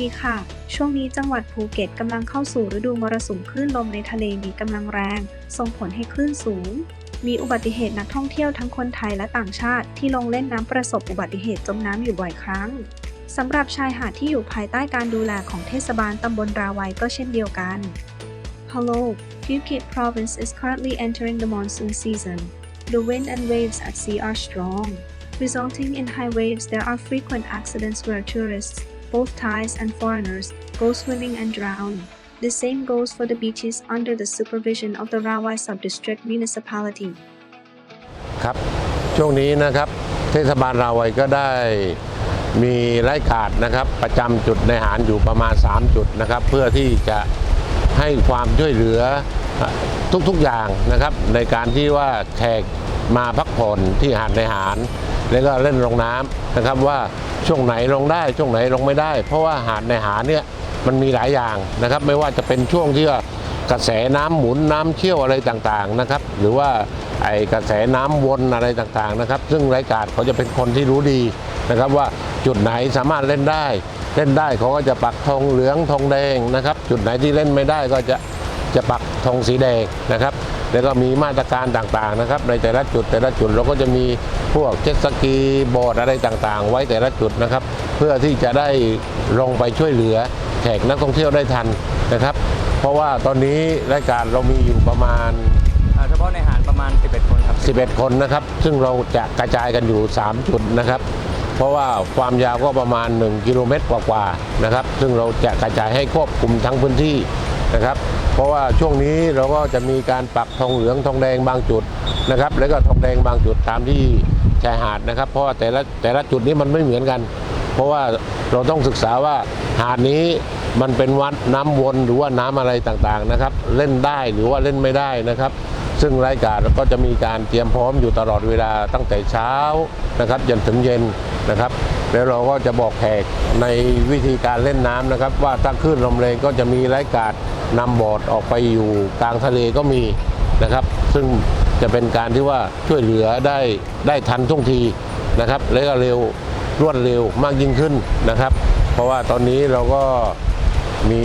ดีค่ะ ช่วงนี้จังหวัดภูเก็ตกำลังเข้าสู่ฤดูมรสุมคลื่นลมในทะเลมีกำลังแรง ส่งผลให้คลื่นสูง มีอุบัติเหตุนักท่องเที่ยวทั้งคนไทยและต่างชาติที่ลงเล่นน้ำประสบอุบัติเหตุจมน้ำอยู่บ่อยครั้งสำหรับชายหาดที่อยู่ภายใต้การดูแลของเทศบาลตำบลราวัยก็เช่นเดียวกัน Hello, Phuket province is currently entering the monsoon season. The wind and waves at sea are strong. Resulting in high waves, there are frequent accidents where tourists, both Thais and foreigners, go swimming and drown. The same goes for the beaches under the supervision of the Rawai Subdistrict Municipality. ครับ ช่วงนี้นะครับ เทศบาลราวัยก็ได้มีไร้ขาดนะครับ ประจำจุดในหารอยู่ประมาณ 3 จุดนะครับ เพื่อที่จะให้ความช่วยเหลือทุกๆอย่างนะครับ ในการที่ว่าแขกมาพักผ่อนที่หาดในหาร แล้วก็เล่นลงน้ำนะครับว่าช่วงไหนลงได้ช่วงไหนลงไม่ได้ เพราะว่าหาดในหาเนี่ยมันมีหลายอย่างนะครับ ไม่ว่าจะเป็นช่วงที่ว่ากระแสน้ำหมุนน้ำเชี่ยวอะไรต่างๆนะครับ หรือว่าไอ้กระแสน้ำวนอะไรต่างๆนะครับ ซึ่งรายการเขาจะเป็นคนที่รู้ดีนะครับว่าจุดไหนสามารถเล่นได้ เล่นได้เขาก็จะปักธงเหลืองธงแดงนะครับ จุดไหนที่เล่นไม่ได้ก็จะจะปักธงสีแดงนะครับ แล้วก็มีมาตรการต่างๆนะครับ ในแต่ละจุดแต่ละจุดเราก็จะมีพวกเจ็ตสกีบอร์ดอะไรต่างๆ ไว้แต่ละจุดนะครับ เพื่อที่จะได้ลงไปช่วยเหลือแขกนักท่องเที่ยวได้ทันนะครับ เพราะว่าตอนนี้รายการเรามีอยู่ประมาณอ่าเฉพาะในหารประมาณ 11 คนครับ 11 คนนะครับ ซึ่งเราจะกระจายกันอยู่ 3 จุดนะครับ เพราะว่าความยาวก็ประมาณ 1 กิโลเมตรกว่าๆนะครับ ซึ่งเราจะกระจายให้ควบคุมทั้งพื้นที่ นะครับ เพราะว่าช่วงนี้เราก็จะมีการปักธงเหลืองธงแดงบางจุดนะครับ แล้วก็ธงแดงบางจุดตามที่ชายหาดนะครับ เพราะว่าแต่ละแต่ละจุดนี้มันไม่เหมือนกัน เพราะว่าเราต้องศึกษาว่าหาดนี้มันเป็นวัดน้ำวนหรือว่าน้ำอะไรต่างๆนะครับ เล่นได้หรือว่าเล่นไม่ได้นะครับ ซึ่งรายการก็จะมีการเตรียมพร้อมอยู่ตลอดเวลาตั้งแต่เช้านะครับจนถึงเย็นนะครับ แล้วเราก็จะบอกแขกในวิธีการเล่นน้ำนะครับ ว่าถ้าคลื่นลมแรงก็จะมีรายการ นำบอร์ดออกไปอยู่กลางทะเลก็มีนะครับ ซึ่งจะเป็นการที่ว่าช่วยเหลือได้ได้ทันท่วงทีนะครับและก็เร็วรวดเร็วมากยิ่งขึ้นนะครับ เพราะว่าตอนนี้เราก็มี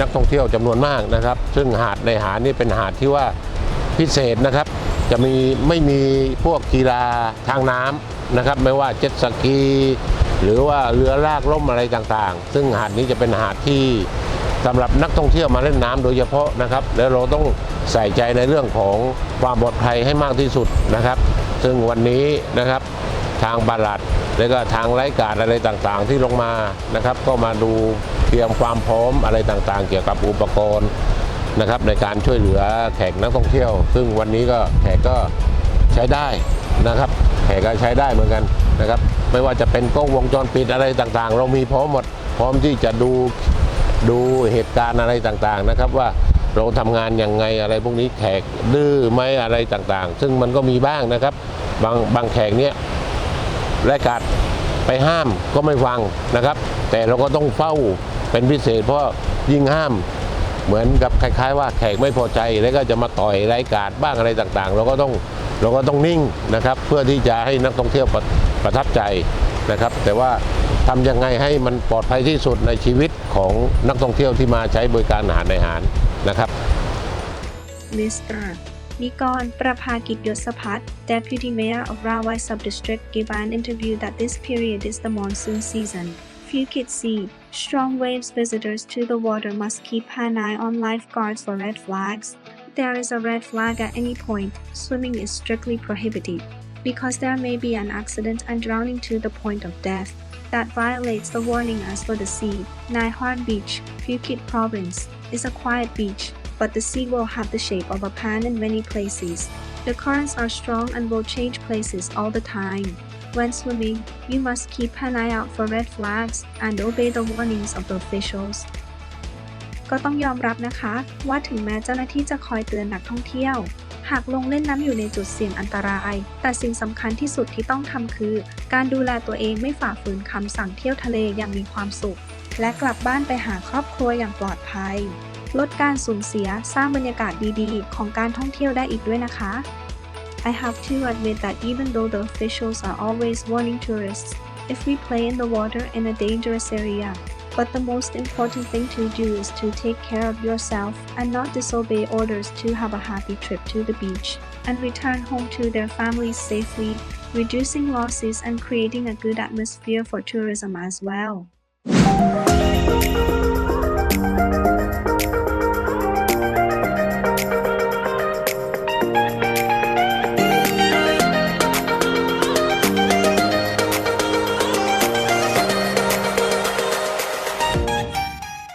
นักท่องเที่ยวจำนวนมากนะครับ ซึ่งหาดในหาดนี่เป็นหาดที่ว่าพิเศษนะครับ จะมีไม่มีพวกกีฬาทางน้ำนะครับ ไม่ว่าเจ็ตสกี หรือว่าเรือลากล่มอะไรต่างๆ ซึ่งหาดนี้จะเป็นหาดที่ สำหรับนักท่องเที่ยวมาเล่นน้ำโดยเฉพาะนะครับ แล้วเราต้องใส่ใจในเรื่องของความปลอดภัยให้มากที่สุดนะครับ ซึ่งวันนี้นะครับทางบาลัดแล้วก็ทางไร้การอะไรต่างๆ ที่ลงมานะครับ ก็มาดูเตรียมความพร้อมอะไรต่างๆ เกี่ยวกับอุปกรณ์นะครับในการช่วยเหลือแขกนักท่องเที่ยว ซึ่งวันนี้ก็แขกก็ใช้ได้นะครับแขกก็ใช้ได้เหมือนกันนะครับ ไม่ว่าจะเป็นกล้องวงจรปิดอะไรต่างๆ เรามีพร้อมหมดพร้อมที่จะดู ดูเหตุการณ์อะไรต่างๆนะครับว่าเราทำงานยังไงอะไรพวกนี้แขกดื้อไหมอะไรต่างๆ ซึ่งมันก็มีบ้างนะครับ บางบางแขกเนี้ยรายการไปห้ามก็ไม่ฟังนะครับ แต่เราก็ต้องเฝ้าเป็นพิเศษ เพราะยิ่งห้ามเหมือนกับคล้าย ๆ ว่าแขกไม่พอใจแล้วก็จะมาต่อยรายการบ้างอะไรต่างๆ เราก็ต้องเราก็ต้องนิ่งนะครับ เพื่อที่จะให้นักท่องเที่ยวประประทับใจนะครับ แต่ว่าทำยังไงให้มันปลอดภัยที่สุดในชีวิต ของนักท่องเที่ยวที่มาใช้บริการอาหารในหารนะครับ Mr. Nikon Prabhakit Yosapat, Deputy Mayor of Rawai Subdistrict, gave an interview that this period is the monsoon season. Phuket Sea, strong waves visitors to the water must keep an eye on lifeguards for red flags. If there is a red flag at any point, swimming is strictly prohibited because there may be an accident and drowning to the point of death. That violates the warning as for the sea. Naihon Beach, Phuket Province, is a quiet beach, but the sea will have the shape of a pan in many places. The currents are strong and will change places all the time. When swimming, you must keep an eye out for red flags and obey the warnings of the officials. ก็ต้องยอมรับนะคะ ว่าถึงแม้เจ้าหน้าที่จะคอยเตือนนักท่องเที่ยว หากลงเล่นน้ำอยู่ในจุดเสี่ยงอันตราย แต่สิ่งสำคัญที่สุดที่ต้องทำคือ การดูแลตัวเองไม่ฝ่าฝืนคำสั่งเที่ยวทะเลอย่างมีความสุข และกลับบ้านไปหาครอบครัวอย่างปลอดภัย ลดการสูญเสียสร้างบรรยากาศดีๆ ของการท่องเที่ยวได้อีกด้วยนะคะ I have to admit that even though the officials are always warning tourists, if we play in the water in a dangerous area, But the most important thing to do is to take care of yourself and not disobey orders to have a happy trip to the beach and return home to their families safely, reducing losses and creating a good atmosphere for tourism as well.